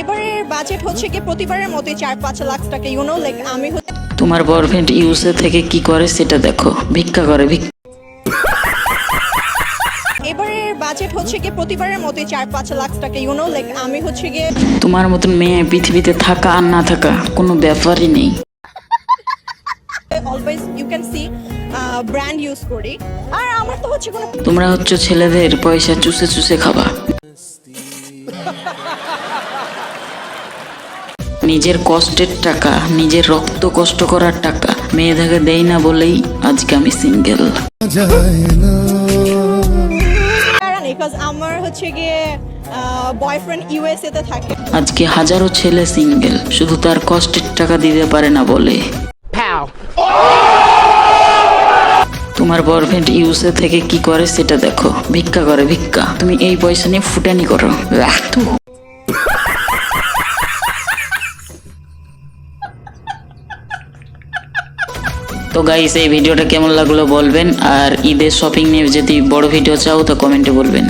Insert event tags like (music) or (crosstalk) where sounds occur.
এবারের বাজেট হচ্ছে কি প্রতিবারের মতোই চার পাঁচ লাখ টাকা ইউনো লাইক আমি তোমার বয়ফ্রেন্ড ইউএসএ থেকে কি করে সেটা দেখো। ভিক্ষা করে ভিক্ষা এবারের বাজেট হচ্ছে কি প্রতিবারের মতোই চার পাঁচ লাখ টাকা ইউনো লাইক আমি হচ্ছে গিয়ে তোমার মতন মেয়ে পৃথিবীতে থাকা আর না থাকা কোনো ব্যাপারই নেই। Always you can see brand use করি। আর আমার তো হচ্ছে কোনো তোমরা হচ্ছে ছেলেদের পয়সা চুষে চুষে খাবা। (laughs) নিজের কষ্টের টাকা নিজের রক্ত কষ্ট করার টাকা মেয়েদেরকে দেই না বলেই আজকে আমি সিঙ্গেল আমার হচ্ছে গিয়ে বয়ফ্রেন্ড ইউএসএ তে থাকে। আজকে হাজারো ছেলে সিঙ্গেল শুধু তার কষ্টের টাকা দিতে পারে না বলে। তোমার বয়ফ্রেন্ড ইউএসএ থেকে কি করে সেটা দেখো। ভিক্ষা করে ভিক্ষা। তুমি এই পয়সা নিয়ে ফুটানি করো। আহ, তো গাইস এই ভিডিওটা কেমন লাগল বলবেন? আর ঈদের শপিং নিয়ে যদি বড় ভিডিও চাও, তো কমেন্টে বলবেন।